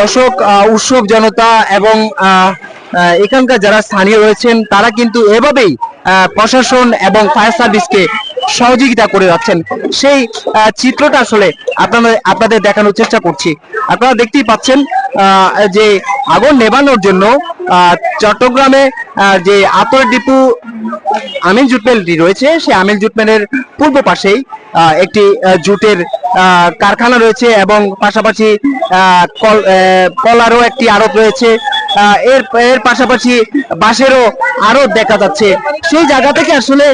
দর্শক উৎসব জনতা এবং এখানকার যারা স্থানীয় রয়েছেন, তারা কিন্তু এভাবেই প্রশাসন এবং ফায়ার সার্ভিসকে সহযোগিতা করে যাচ্ছেন। সেই চিত্রটা আসলে আপনাদের আপনাদের দেখানোর চেষ্টা করছি। আপনারা দেখতেই পাচ্ছেন যে আগুন নেবানোর জন্য চট্টগ্রামে যে আতর ডিপু আমিল জুট মিলটি রয়েছে, সেই আমিল জুট মিলের পূর্ব পাশেই একটি জুটের কারখানা রয়েছে এবং পাশাপাশি কলারও একটি আড়ত রয়েছে। এর এর পাশাপাশি বাঁশেরও আড়ত দেখা যাচ্ছে। সেই জায়গা থেকে আসলে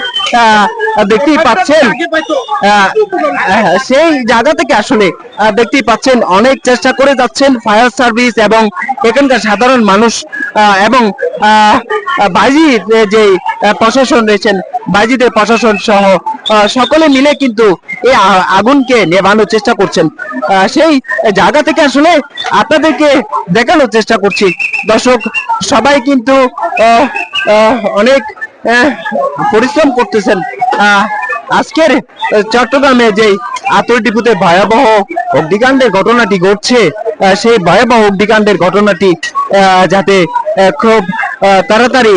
দেখতেই পাচ্ছেন সেই জায়গা থেকে আসলে দেখতেই পাচ্ছেন, অনেক চেষ্টা করে যাচ্ছেন ফায়ার সার্ভিস এবং এখানকার সাধারণ মানুষ এবং বাজি যে প্রশাসন রয়েছেন বাজিদের প্রশাসন সহ সকলে মিলে কিন্তু এই আগুনকে নেভানোর চেষ্টা করছেন। সেই জায়গা থেকে আসলে আপনাদেরকে দেখানোর চেষ্টা করছি। দর্শক, সবাই কিন্তু অনেক পরিশ্রম করতেছেন। আজকের চট্টগ্রামে যে আতর ডিপুতে ভয়াবহ অগ্নিকাণ্ডের ঘটনাটি ঘটছে সেই ভয়াবহ অগ্নিকাণ্ডের ঘটনাটি যাতে খুব তাড়াতাড়ি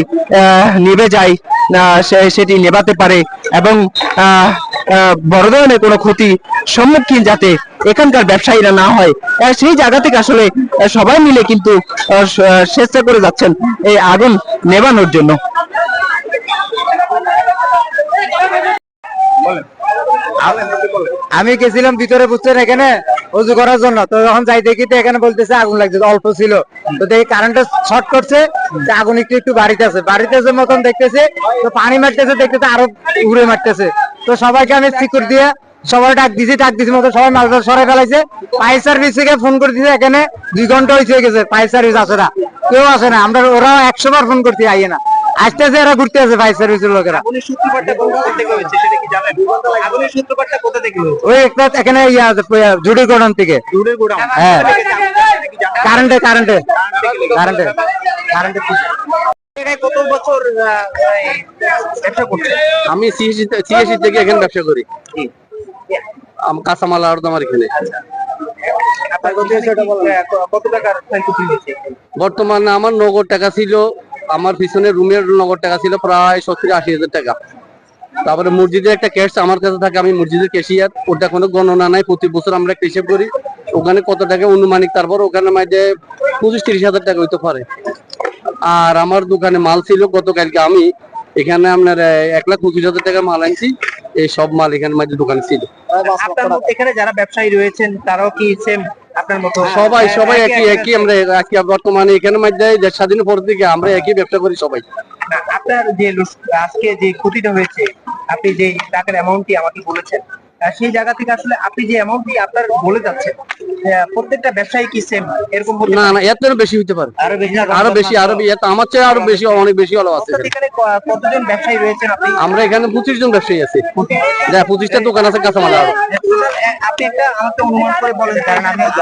নিভে যায়। সেটি নেভাতে পারে এবং বড় ধরনের কোনো ক্ষতি সম্মুখীন যাতে এখানকার ব্যবসায়ীরা না হয়। সেই জায়গা থেকে আসলে সবাই মিলে কিন্তু চেষ্টা করে যাচ্ছেন এই আগুন নেভানোর জন্য। আমি গেছিলাম ভিতরে বুঝছেন এখানে? উজু করার জন্য। তো যখন যাই দেখি তো এখানে বলতেছে আগুন লাগছে, অল্প ছিল। তো দেখি কারেন্টটা শর্ট করছে আগুন একটু একটু বাড়িতেছে বাড়িতেছে মতন দেখতেছে, তো পানি মারতেছে, দেখতেছে আরও উড়ে মারতেছে। তো সবাইকে আমি সিকিউর দিয়ে সবাই ডাক দিছি ডাক দিছি মতো সবাই মাছ সরাই ফেলাইছে। ফায়ার সার্ভিস থেকে ফোন করে দিছে, এখানে দুই ঘণ্টা হয়েছে গেছে ফায়ার সার্ভিস আসে না। কেউ আসে না, আমরা ওরাও একশো বার ফোন করতে আইয়ে না। আসতেছে এরা ঘুরতে আছে ফায়ার সার্ভিসের লোকেরা আগুনের সূত্রপাতটা কোথা থেকে হয়েছে সেটা কি জানেন আগুনের সূত্রপাতটা কোথা থেকে হয়েছে ওই একটা এখানে ইয়া আছে, জুডি গোডাউন থেকে হ্যাঁ। কারেন্টে কারেন্টে কারেন্টে কারেন্টে কারেন্টে কত বছর ব্যবসা করছে আমি সিএসি থেকে এখানে ব্যবসা করি আম- কাঁচামাল আর আমার এখানে কত টাকার বর্তমানে আমার নগদ টাকা ছিল আমার পিছনে রুমের নগদ টাকা ছিল প্রায় সত্তর আশি হাজার টাকা। তারপরে মসজিদের একটা ক্যাশ আমার কাছে থাকে, আমি মসজিদের ক্যাশিয়ার ওটা কোনো গণনা নাই, প্রতি বছর আমরা একটা হিসেব করি। ওখানে কত টাকা অনুমানিক, তারপর ওখানে মাঝে পঁচিশ তিরিশ হাজার টাকা হইতে পারে। আর আমার দোকানে মাল ছিল গতকালকে আমি, এখানে আপনার এক লাখ পঁচিশ হাজার টাকা মাল আনছি, এই সব মাল এখানে মাঝে দোকানে ছিল। এখানে যারা ব্যবসায়ী রয়েছেন, তারাও কি সেম আপনার মতো সবাই সবাই হ্যাঁ, একই একই আমরা একই। বর্তমানে এখানে মধ্যে দেশ স্বাধীন পর থেকে আমরা একই ব্যবসা করি সবাই। আপনার যে আজকে যে ক্ষতিটা হয়েছে আপনি যে টাকার অ্যামাউন্টটি আমাকে বলেছেন সেই জায়গা থেকে আসলে আপনি যে অ্যামাউন্টটি আপনার বলে যাচ্ছেন প্রত্যেকটা ব্যবসায়ী কি সেম এরকম হতে না না এত বেশি হইতে পারে। আরও বেশি আরও বেশি আরও এত আমার চেয়ে আরও বেশি অনেক বেশি হলো আছে এখানে। কতজন ব্যবসায়ী রয়েছেন আপনি? আমরা এখানে পঁচিশ জন ব্যবসায়ী আছি। যা পঁচিশটা দোকান আছে কাঁচামাল আরও। আপনি একটা আমাকে অনুমান করে বলেন কারণ আমি হয়েছে?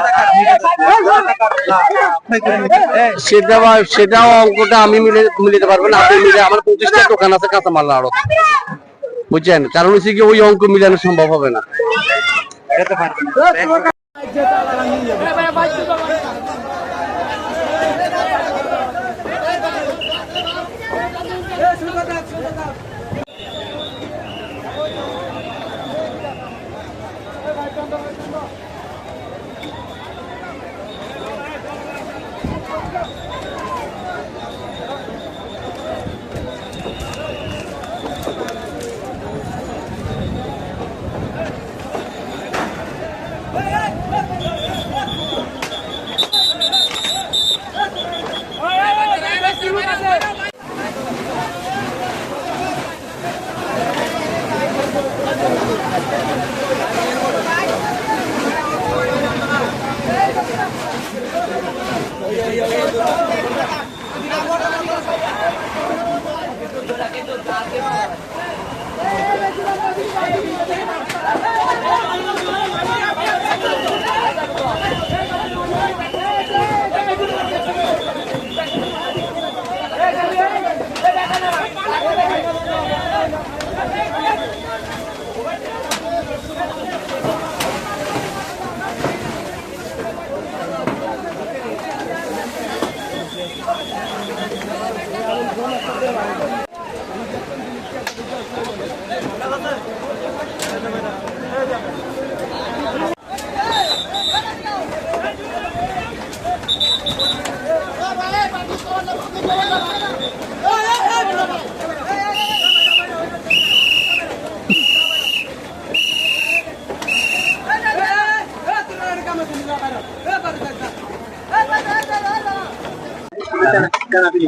সেটা অঙ্কটা আমি মিলে মিলিতে পারব না। আপনি মিলে আমার পঁচিশটা দোকান আছে কাঁচামাল আরও। বুঝছেন? কারণ হচ্ছে কি ওই অঙ্ক মিলানো সম্ভব হবে না।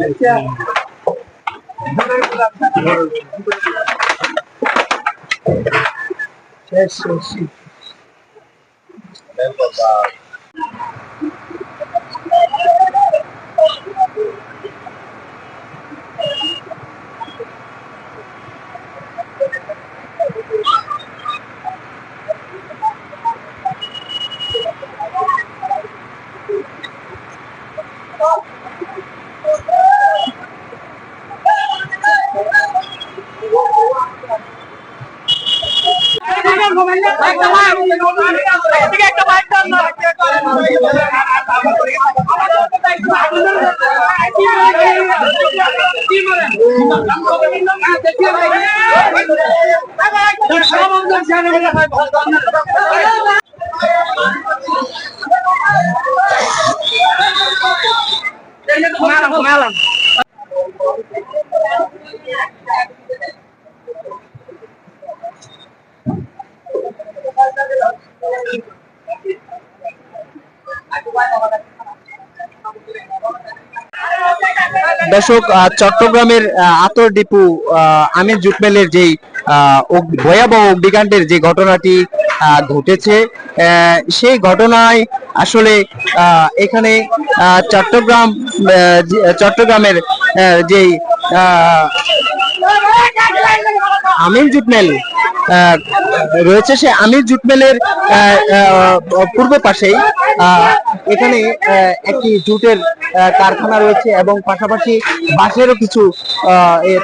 যেতে পারবেন না। দর্শক চট্টগ্রামের আতর ডিপু আমির জুটমেলের যেই ভয়াবহ অগ্নিকাণ্ডের যে ঘটনাটি ঘটেছে সেই ঘটনায় আসলে এখানে চট্টগ্রাম চট্টগ্রামের যেই আমির জুটমেল রয়েছে সে আমির জুটমেলের পূর্ব পাশেই এখানে একটি জুটের কারখানা রয়েছে এবং পাশাপাশি বাঁশেরও কিছু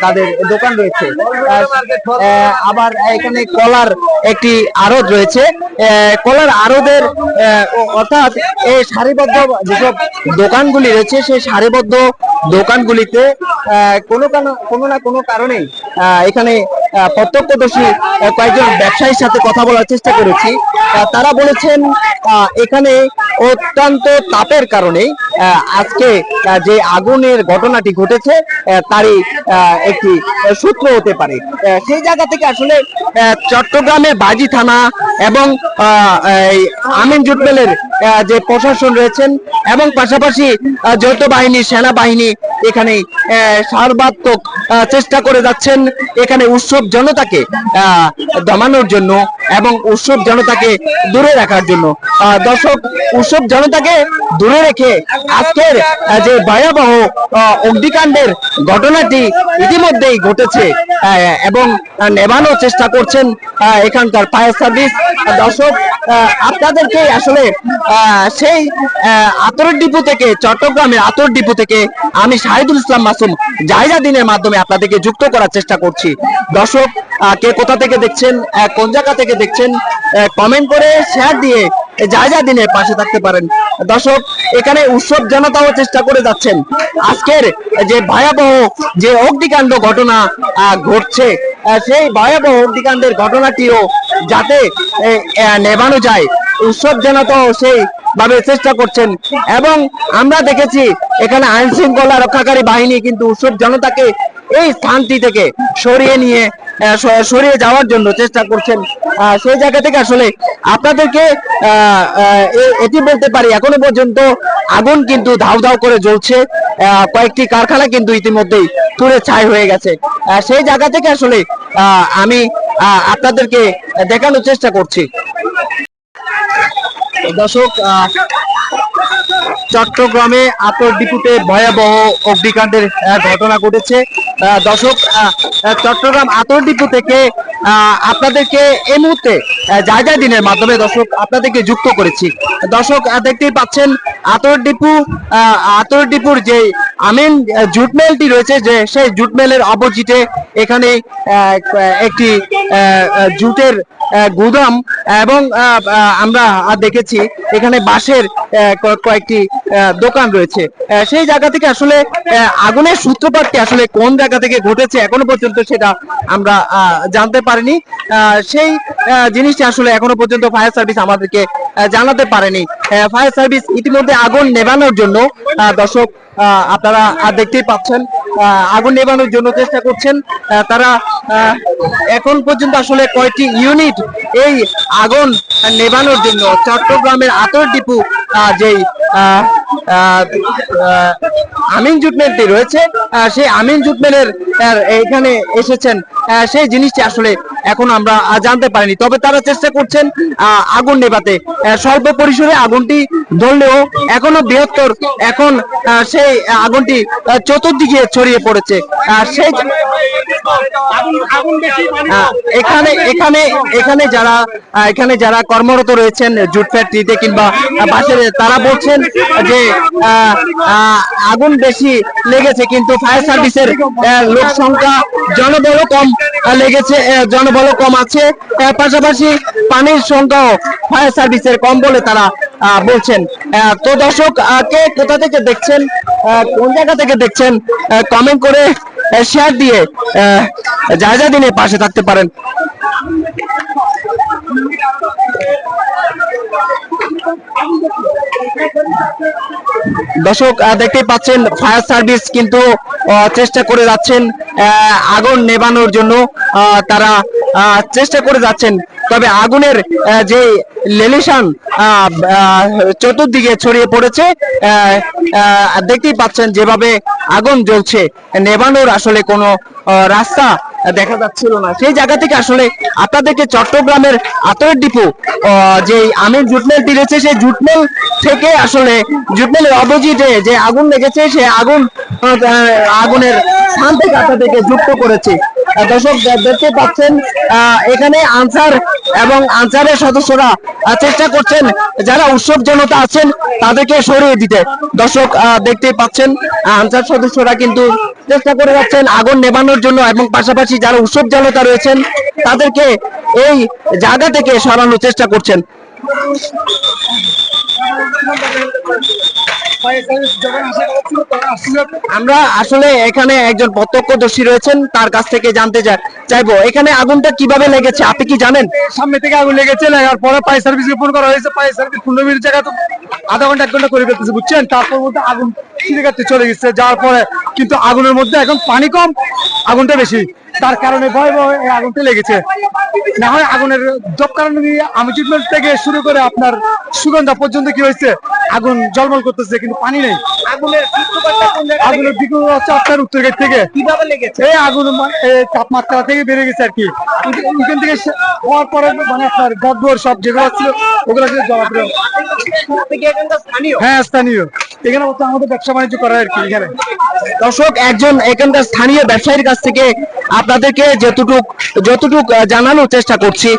তাদের দোকান রয়েছে। আবার এখানে কলার একটি আড়ত রয়েছে। কলার আড়তের অর্থাৎ এই সারিবদ্ধ যেসব দোকানগুলি রয়েছে, সেই সারিবদ্ধ দোকানগুলিতে কোনো কোনো না কোনো কারণে এখানে প্রত্যক্ষদর্শী কয়েকজন ব্যবসায়ীর সাথে কথা বলার চেষ্টা করেছি। তারা বলেছেন এখানে অত্যন্ত তাপের কারণে আজকে যে আগুনের ঘটনাটি ঘটেছে তারই একটি সূত্র হতে পারে। সেই জায়গা থেকে আসলে আহ, চট্টগ্রামের বাজি থানা এবং আমিন জুটমেলের যে প্রশাসন রয়েছেন এবং পাশাপাশি যৌথ বাহিনী, সেনাবাহিনী এখানে সর্বাত্মক চেষ্টা করে যাচ্ছেন। এখানে উৎসব জনতাকে দমানোর জন্য এবং উৎসব জনতাকে দূরে রাখার জন্য। দর্শক, উৎসব জনতাকে দূরে রেখে আজকের যে ভয়াবহ অগ্নিকাণ্ডের ঘটনাটি ইতিমধ্যেই ঘটেছে। এবং নেভানোর চেষ্টা করছেন এখানকার ফায়ার সার্ভিস। দর্শক আপনাদেরকে আসলে সেই আতর ডিপো থেকে, চট্টগ্রামের আতর ডিপো থেকে আমি শাহিদুল ইসলাম মাসুম জাহিদা দিনের মাধ্যমে আপনাদেরকে যুক্ত করার চেষ্টা করছি। দর্শক কে কোথা থেকে দেখছেন কোন জায়গা থেকে দেখছেন কমেন্ট করে শেয়ার দিয়ে যা যা দিনে পাশে থাকতে পারেন। দর্শক, এখানে উৎসব জনতাও চেষ্টা করে যাচ্ছেন। আজকের যে ভয়াবহ যে অগ্নিকাণ্ড ঘটনা ঘটছে সেই ভয়াবহ অগ্নিকাণ্ডের ঘটনাটিও যাতে নেভানো যায়, উৎসব জনতাও সেই ভাবে চেষ্টা করছেন। এবং আমরা দেখেছি, এখানে আইন শৃঙ্খলা রক্ষাকারী বাহিনী কিন্তু উৎসব জনতাকে এই স্থানটি থেকে সরিয়ে নিয়ে সরিয়ে যাওয়ার জন্য চেষ্টা করছেন। সেই জায়গা থেকে আসলে আপনাদেরকে এটি বলতে পারি, এখনও পর্যন্ত আগুন কিন্তু ধাউ ধাউ করে জ্বলছে। কয়েকটি কারখানা কিন্তু ইতিমধ্যেই পুড়ে ছাই হয়ে গেছে। সেই জায়গা থেকে আসলে আমি আপনাদেরকে দেখানোর চেষ্টা করছি। দর্শক চট্টগ্রামে আতর ডিপুতে ভয়াবহ অগ্নিকাণ্ডের ঘটনা ঘটেছে। দর্শক চট্টগ্রাম আতর ডিপু থেকে আপনাদেরকে এই মুহূর্তে জায়গায় জায়গা দিনের মাধ্যমে দর্শক আপনাদেরকে যুক্ত করেছি। দর্শক দেখতেই পাচ্ছেন আতর ডিপু আতর ডিপুর যে আমিন জুট মেলটি রয়েছে যে সেই জুট মেলের অপোজিটে এখানে একটি জুটের গুদাম এবং আমরা দেখেছি এখানে বাঁশের কয়েকটি দোকান রয়েছে। সেই জায়গা থেকে আসলে আগুনের সূত্রপাতটি আসলে কোন জায়গা থেকে ঘটেছে এখনও পর্যন্ত সেটা আমরা জানতে পারিনি। সেই জিনিসটি আসলে এখনও পর্যন্ত ফায়ার সার্ভিস আমাদেরকে জানাতে পারেনি। ফায়ার সার্ভিস ইতিমধ্যে আগুন নেভানোর জন্য দর্শক আপনারা দেখতেই পাচ্ছেন আগুন নেভানোর জন্য চেষ্টা করছেন। তারা এখন পর্যন্ত আসলে কয়টি ইউনিট এই আগুন নেভানোর জন্য চট্টগ্রামের আতর ডিপু যেই আমিন জুট মিলটি রয়েছে সেই আমিন জুট মিলের এখানে এসেছেন। সেই জিনিসটি আসলে এখন আমরা জানতে পারিনি। তবে তারা চেষ্টা করছেন আগুন আহ, স্বল্প পরিসরে আগুনটি ধরলেও এখনও বৃহত্তর এখন সেই আগুনটি চতুর্দিকে ছড়িয়ে পড়েছে। সেই এখানে এখানে এখানে যারা এখানে যারা কর্মরত রয়েছেন জুট ফ্যাক্টরিতে কিংবা বাসের তারা বলছেন যে আগুন বেশি লেগেছে কিন্তু ফায়ার সার্ভিসের লোক সংখ্যা জনবলও কম লেগেছে আহ, জনবলও কম আছে। পাশাপাশি পানির সংখ্যাও ফায়ার সার্ভিসের কম বলে তারা বলছেন। তো দর্শক কে কোথা থেকে দেখছেন কোন জায়গা থেকে দেখছেন কমেন্ট করে শেয়ার দিয়ে আহ, যা দিনে পাশে থাকতে পারেন। দর্শক দেখতেই পাচ্ছেন, ফায়ার সার্ভিস কিন্তু চেষ্টা করে যাচ্ছেন আগুন নেভানোর জন্য তারা চেষ্টা করে যাচ্ছেন। তবে আগুনের যে লেলিশান চতুর্দিকে ছড়িয়ে পড়েছে দেখতেই পাচ্ছেন যেভাবে আগুন জ্বলছে। নেভানোর আসলে কোনো রাস্তা দেখা যাচ্ছিল না। সেই জায়গা থেকে আসলে আপনাদেরকে চট্টগ্রামের আতরের ডিপো যে আমের জুটমেলটি রয়েছে সেই জুটমেল থেকে আসলে জুটমেলের অপোজিটে যে আগুন লেগেছে সে আগুন আগুনের স্থান থেকে আপনাদেরকে যুক্ত করেছে। দর্শক দেখতে পাচ্ছেন এখানে আনসার এবং আনসারের সদস্যরা চেষ্টা করছেন যারা উৎসব জনতা আছেন তাদেরকে সরিয়ে দিতে। দর্শক আহ, দেখতেই পাচ্ছেন আনসার সদস্যরা কিন্তু চেষ্টা করে যাচ্ছেন আগুন নেভানোর জন্য এবং পাশাপাশি যারা উৎসব জনতা রয়েছেন, তাদেরকে এই জায়গা থেকে সরানোর চেষ্টা করছেন। আমরা আসলে এখানে একজন প্রত্যক্ষদর্শী রয়েছেন, তার কাছ থেকে জানতে চাইব। এখানে আগুনটা কীভাবে লেগেছে, আপনি কি জানেন? সামনে থেকে আগুন লেগেছে, লাগার পরে ফায়ার সার্ভিস ফোন করা হয়েছে ফায়ার সার্ভিস পনেরো মিনিট জায়গা তো আধা ঘণ্টা, এক ঘণ্টা করে ফেলতেছে, বুঝছেন? তারপর মধ্যে আগুন চলে গেছে, যাওয়ার পরে কিন্তু আগুনের মধ্যে এখন পানি কম, আগুনটা বেশি। তার কারণে ভয় ভয় আগুনটা লেগেছে। না হয় আগুনের জব কারণে আমি ট্রিটমেন্ট থেকে শুরু করে আপনার সুগন্ধা পর্যন্ত কি হয়েছে আগুন জলমল করতেছে কিন্তু পানি নেই। আগুনের সূত্রপাতটা কোন জায়গা থেকে? আগুনের দিকে হচ্ছে আপনার উত্তর গেট থেকে। কীভাবে লেগেছে? এই আগুন তাপমাত্রা থেকে বেড়ে গেছে আর কি। থেকে হওয়ার পরে মানে আপনার গদবর সব যেগুলো ছিল ওগুলো হ্যাঁ স্থানীয়। এখানে আমাদের ব্যবসা বাণিজ্য করা আর কি এখানে। দর্শক, একজন এখানকার স্থানীয় ব্যবসায়ীর কাছ থেকে আপনাদেরকে যতটুক যতটুক জানানোর চেষ্টা করছি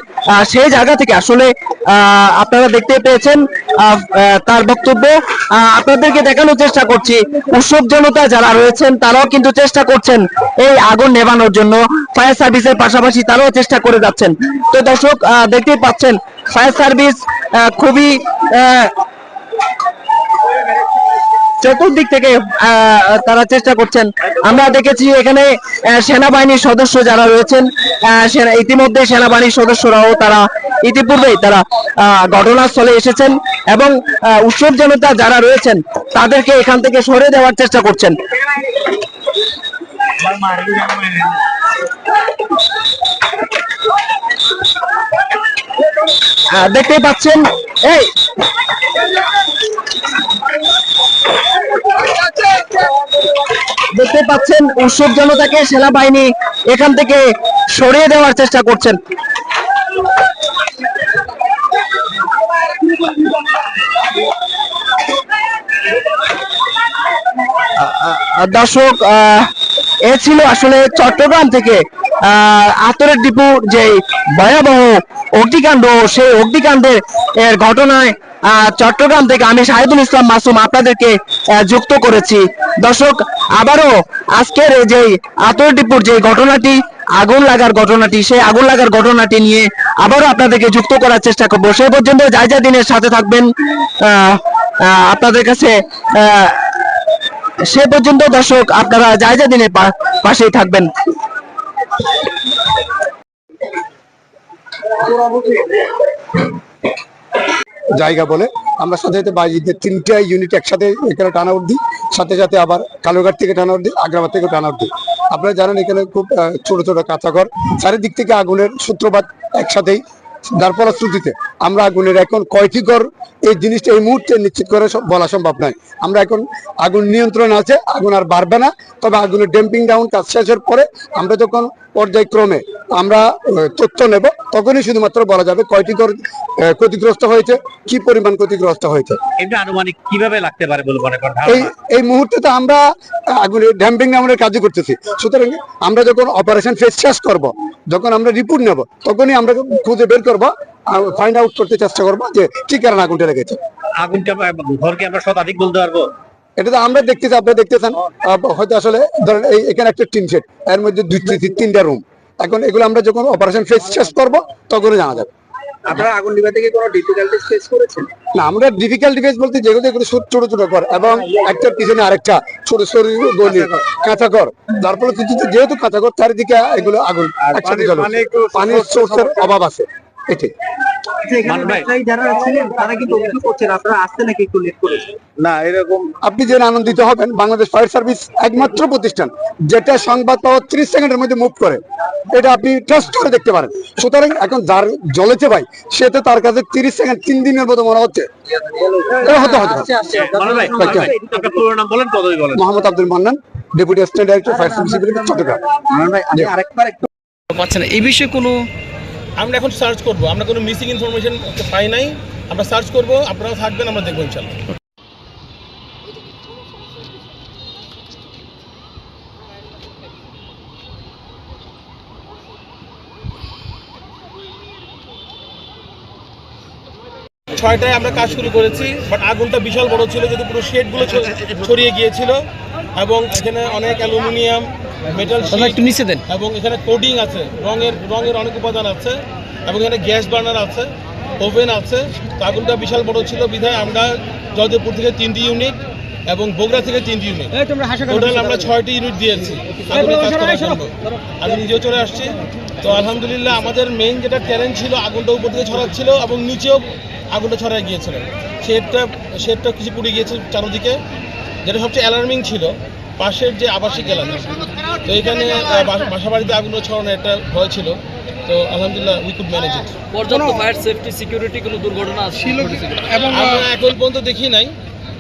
সেই জায়গা থেকে আসলে আপনারা দেখতে পেয়েছেন তার বক্তব্য। আপনাদেরকে দেখানোর চেষ্টা করছি, উৎসব জনতা যারা রয়েছেন, তারাও কিন্তু চেষ্টা করছেন এই আগুন নেভানোর জন্য। ফায়ার সার্ভিসের পাশাপাশি তারাও চেষ্টা করে যাচ্ছেন। তো দর্শক দেখতেই পাচ্ছেন, ফায়ার সার্ভিস খুবই চতুর্দিক থেকে তারা চেষ্টা করছেন। আমরা দেখেছি এখানে সেনাবাহিনীর সদস্য যারা রয়েছেন ইতিমধ্যে সেনাবাহিনীর সদস্যরাও তারা ইতিপূর্বেই তারা ঘটনাস্থলে এসেছেন এবং উৎসব জনতা যারা রয়েছেন, তাদেরকে এখান থেকে সরে দেওয়ার চেষ্টা করছেন। দেখতেই পাচ্ছেন, এই দেখতে পাচ্ছেন উৎসব জনতাকে সেনাবাহিনী এখান থেকে সরিয়ে দেওয়ার চেষ্টা করছেন। দর্শক এ ছিল আসলে চট্টগ্রাম থেকে আতরের ডিপু যে ভয়াবহ অগ্নিকাণ্ড, সেই অগ্নিকাণ্ডের এর ঘটনায় চট্টগ্রাম থেকে আমি শাহিদুল ইসলাম মাসুম আপনাদেরকে যুক্ত করেছি। দর্শক, আবারও আজকের যে আতর ডিপুর যে ঘটনাটি, আগুন লাগার ঘটনাটি, সেই আগুন লাগার ঘটনাটি নিয়ে আবারও আপনাদেরকে যুক্ত করার চেষ্টা করব। সেই পর্যন্ত যাই যা দিনের সাথে থাকবেন আপনাদের কাছে সে পর্যন্ত দর্শক, আপনারা যাই যা দিনের পাশেই থাকবেন। জায়গা বলে। আমরা সাথে সাথে বাইজিদের তিনটা ইউনিট একসাথে এখানে টানা উঠি সাথে সাথে আবার কালোঘাট থেকে টানা উঠি আগ্রাবাদ থেকে টানা উঠি আপনারা জানেন এখানে খুব ছোট ছোট কাঁচা ঘর চারিদিক থেকে আগুনের সূত্রপাত একসাথেই, যার ফলশ্রুতিতে আমরা আগুনের এখন কয়টি ঘর, এই জিনিসটা এই মুহূর্তে নিশ্চিত করে বলা সম্ভব নয়। আমরা এখন আগুন নিয়ন্ত্রণ আছে, আগুন আর বাড়বে না, তবে আগুনের ড্যাম্পিং ডাউন কাজ শেষের পরে আমরা যখন পর্যায়ক্রমে আমরা তথ্য নেব। তখনই শুধুমাত্র বলা যাবে কয়টি ঘর ক্ষতিগ্রস্ত হয়েছে কি পরিমাণ ক্ষতিগ্রস্ত হয়েছে। এটা আনুমানিক কীভাবে লাগতে পারে বলে মনে করেন? এই এই মুহূর্তে তো আমরা আগুনের ড্যাম্পিং ডাউনের কাজই করতেছি। সুতরাং আমরা যখন অপারেশন ফেস শেষ করব যখন আমরা রিপোর্ট নেব তখনই আমরা খুঁজে বের করব ফাইন্ড আউট করতে চেষ্টা করব যে কি কারণে আগুনটা লেগেছে। আগুনটা ঘরকে আমরা শতাধিক বলতে পারব। এটা তো আমরা দেখতেছি আপনি দেখতেছেন। হয়তো আসলে ধরেন এই এখানে একটা টিন সেট এর মধ্যে দুই তিন- তিনটা রুম এখন এগুলো আমরা যখন অপারেশন ফেস শেষ করব তখনই জানা যাবে। আপনারা আগুন নিভাতে কি কোনো ডিফিকাল্টিস ফেস করেছেন? না আমরা ডিফিকাল্ট ডিভাইস বলতে যেগুলো এগুলো ছোট ছোট ছোট ঘর এবং একটার পিছনে আরেকটা ছোট ছোট গলি কাঁচা ঘর। ফলে যেহেতু কাঁচা ঘর চারিদিকে এগুলো আগুন একসাথে পানির সোর্সের অভাব আছে। এটি আচ্ছা, এখানে ভাই। ব্যবসায়ী যারা ছিলেন তারা কিন্তু অভিযোগ করছেন আপনারা আসতে নাকি একটু লেট করেছেন? না এরকম আপনি যে আনন্দিত হবেন বাংলাদেশ ফায়ার সার্ভিস একমাত্র প্রতিষ্ঠান যেটা সংবাদ পাওয়া ত্রিশ সেকেন্ডের মধ্যে মুভ করে। এটা আপনি ট্রাস্ট করে দেখতে পারেন। সুতরাং এখন যার জ্বলেছে ভাই সে তো তার কাছে তিরিশ সেকেন্ড তিন দিনের মতো মনে হচ্ছে। Mohammad Abdul Mannan deputy assistant director fire service Chattogram. পাচ্ছেন এই বিষয়ে কোনো আমরা এখন সার্চ করব। আমরা কোনো মিসিং ইনফরমেশন পাই নাই। আমরা সার্চ করব, আপনারা থাকবেন, আমরা দেখব ইনশাল্লাহ ছয়টায় আমরা কাজ শুরু করেছি বাট আগুনটা বিশাল বড় ছিল, যেহেতু পুরো শেডগুলো ছড়িয়ে গিয়েছিল। এবং এখানে অনেক অ্যালুমিনিয়াম মেটাল একটু নিচে দেন। এবং এখানে কোডিং আছে। রঙের রঙের অনেক উপাদান আছে এবং এখানে গ্যাস বার্নার আছে ওভেন আছে। তো আগুনটা বিশাল বড় ছিল। বিধায় আমরা জয়দেবপুর থেকে তিনটি ইউনিট এবং বগুড়া থেকে তিনটি ইউনিট টোটাল আমরা ছয়টি ইউনিট দিয়েছি। আগুনে কাজ করার জন্য আমি নিজেও চলে আসছি। তো আলহামদুলিল্লাহ আমাদের মেইন যেটা ট্যালেন্ট ছিল আগুনটা উপর থেকে ছড়াচ্ছিল এবং নিচেও আগুনটা ছড়ায় গিয়েছিল। শেডটা শেডটা কিছু পুড়ে গিয়েছে চারোদিকে। যেটা সবচেয়ে অ্যালার্মিং ছিল পাশের যে আবাসিক এলাকা। তো এখানে বাসা বাড়িতে আগুন ছড়ানোর একটা ভয় ছিল। তো আলহামদুলিল্লাহ উই কুড ম্যানেজ ইট পর্যাপ্ত ফায়ার সেফটি সিকিউরিটি কোনো দুর্ঘটনা ছিল এবং আমরা এখন পর্যন্ত দেখি নাই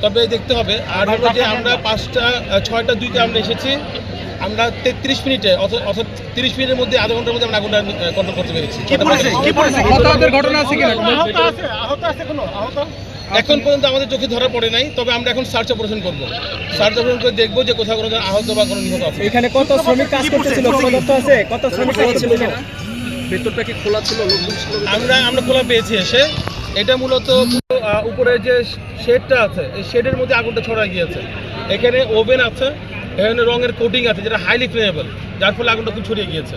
তবে দেখতে হবে। আর হলো যে আমরা পাঁচটা ছয়টা দুইতে আমরা এসেছি। আমরা তেত্রিশ মিনিটে অর্থাৎ অর্থাৎ তিরিশ মিনিটের মধ্যে আধা ঘণ্টার মধ্যে আমরা আগুনটা কন্ট্রোল করতে পেরেছি। এখন পর্যন্ত আমাদের চোখে ধরা পড়ে নাই তবে আমরা এখন সার্চ অপারেশন করব। সার্চ অপারেশন করে দেখব যে কোথাও কোনো আহত বা কোনো নিহত আছে। এখানে কত শ্রমিক কাজ করতেছিল? তথ্য আছে? কত শ্রমিক কাজ করতেছিল? ভেতরটা কি খোলা ছিল? লোকজন আমরা আমরা খোলা পেয়েছি এসে। এটা মূলত আহ, উপরে যে শেডটা আছে এই শেডের মধ্যে আগুনটা ছড়া গিয়েছে। এখানে ওভেন আছে এখানে রঙের কোটিং আছে যেটা হাইলি ফ্লেমেবল যার ফলে আগুনটা খুব ছড়িয়ে গিয়েছে।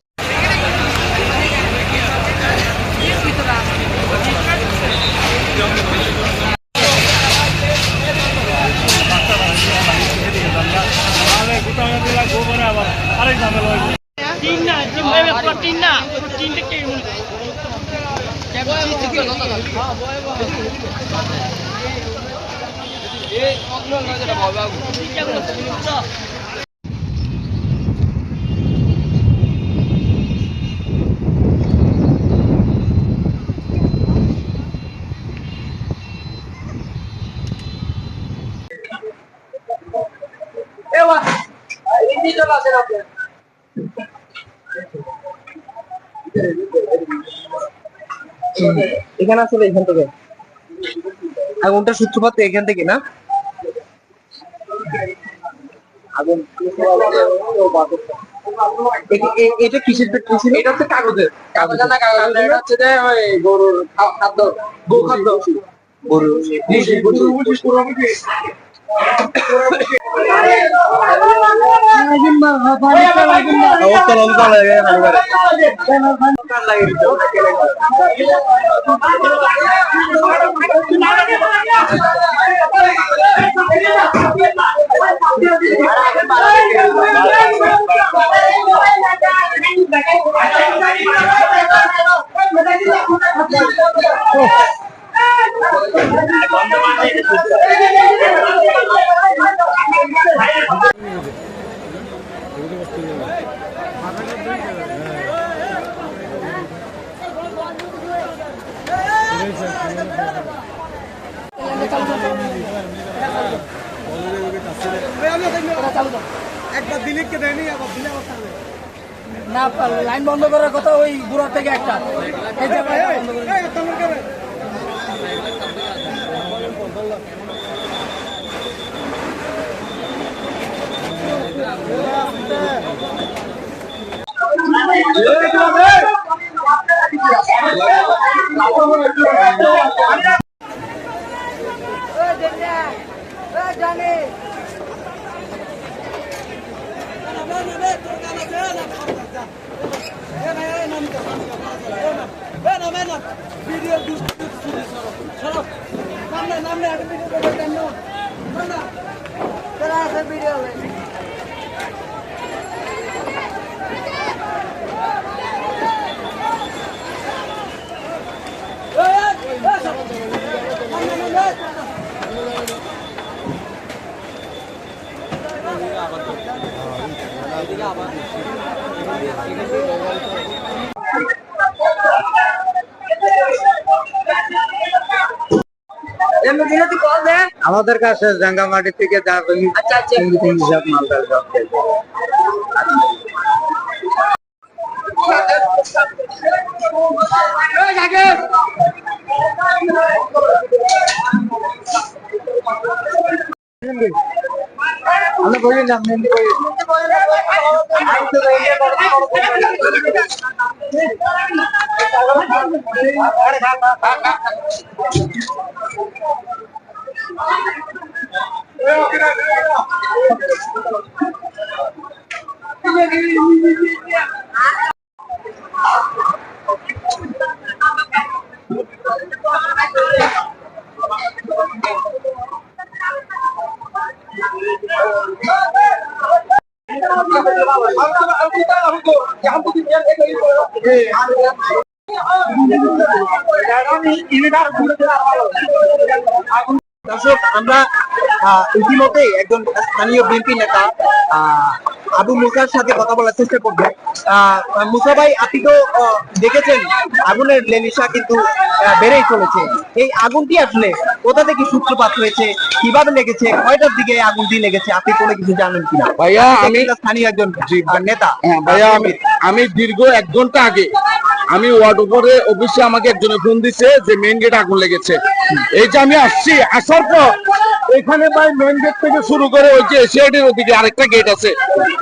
এখানে আসলে এখান থেকে। আগুনটা সূত্রপাত এখান থেকে না? আগুন এটা কিসের ফ্যাক্টরি ছিল? এটা হচ্ছে কাগজের। কাগজের না কাগজ এটা হচ্ছে যে ওই গরুর খাদ্য। গো খাদ্য। Oh. গরু না লাইন বন্ধ করার কথা ওই বুড়ার থেকে একটা এই জায়গায় বন্ধ আমাদের কাছে জাঙ্গামাটি থেকে হিসাব মালদার জব আমরা বলি না মেহেন্দি বলি। দর্শক আমরা ইতিমধ্যে একজন স্থানীয় বিএনপি নেতা আবু মুসার সাথে কথা বলার চেষ্টা করব। মুসা ভাই আপনি তো দেখেছেন আগুনের কিন্তু বেড়েই চলেছে। এই আগুনটি আসলে কোথা থেকে সূত্রপাত হয়েছে কীভাবে লেগেছে কয়টার দিকে আগুনটি লেগেছে আপনি কোনো কিছু জানেন কিনা? ভাইয়া আমি স্থানীয় একজন নেতা। হ্যাঁ ভাইয়া আমি আমি দীর্ঘ এক ঘণ্টা আগে আমি ওয়ার্ড উপরে অফিসে আমাকে একজনে ফোন দিছে যে মেইন গেট আগুন লেগেছে। এই যে আমি আসছি আসার পর এখানে ভাই মেন গেট থেকে শুরু করে ওই যে এশিয়াটির ওদিকে আরেকটা গেট আছে।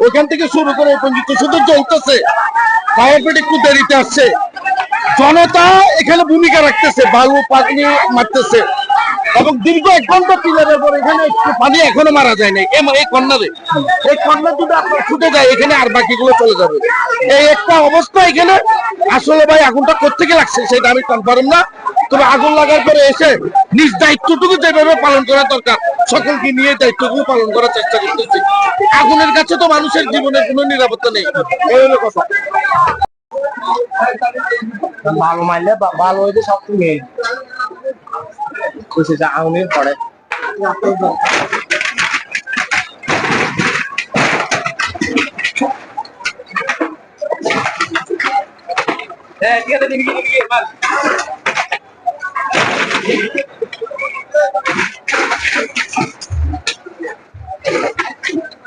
ওইখান থেকে শুরু করে পর্যন্ত শুধু চলতেছে। ফায়ার একটু দেরিতে আসছে। জনতা এখানে ভূমিকা রাখতেছে। বালু পানি মারতেছে। এবং দীর্ঘ এক ঘণ্টা পিলারের পর এখানে পানি এখনও মারা যায় নাই। এই কন্যারে এই কন্যা যদি আপনার ছুটে যায়, এখানে আর বাকিগুলো চলে যাবে। এই একটা অবস্থা এখানে। আসলে ভাই, আগুনটা কোথেকে লাগছে সেটা আমি কনফার্ম না। তবে আগুন লাগার পরে এসে নিজ দায়িত্বটুকু যেভাবে পালন করা দরকার, সকলকে নিয়ে দায়িত্বগুলো পালন করার চেষ্টা করতেছি। আগুনের কাছে তো মানুষের জীবনের কোনো নিরাপত্তা নেই। এই হলো কথা। ভালো মারলে ভালো হয়েছে সব তুমি tôi sẽ ra không nữa vào đây Eh, dia ada tinggi lagi, Man.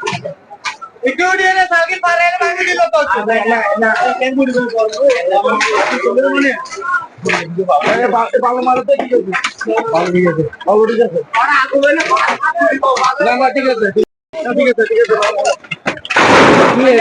Thank you. ഇക്കൂടിയെ നൽകി പറയാൻ വേണ്ടിയില്ലോ ঠিক আছে ঠিক আছে ঠিক আছে তুমি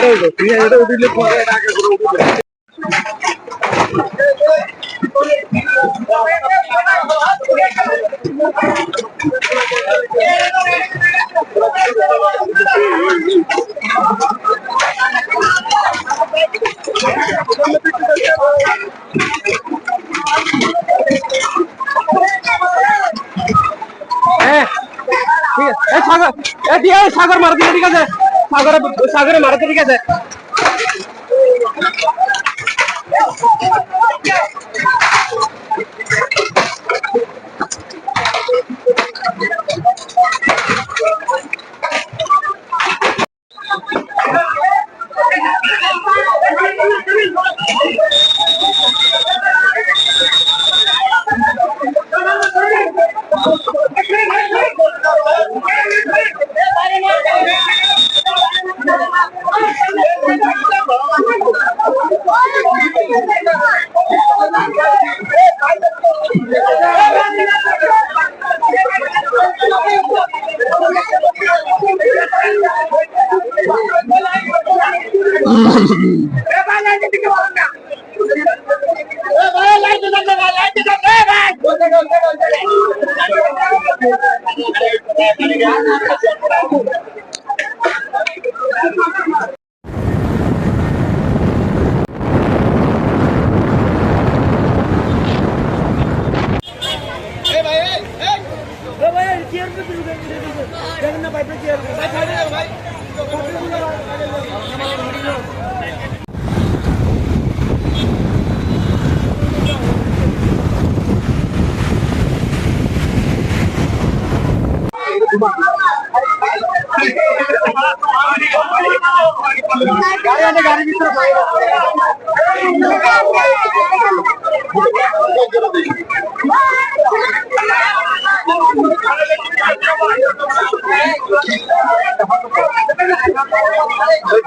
সাগর মারতে ঠিক আছে। সাগরে সাগরে মারতে ঠিক আছে।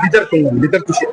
বিচার করলাম বিচার খুশি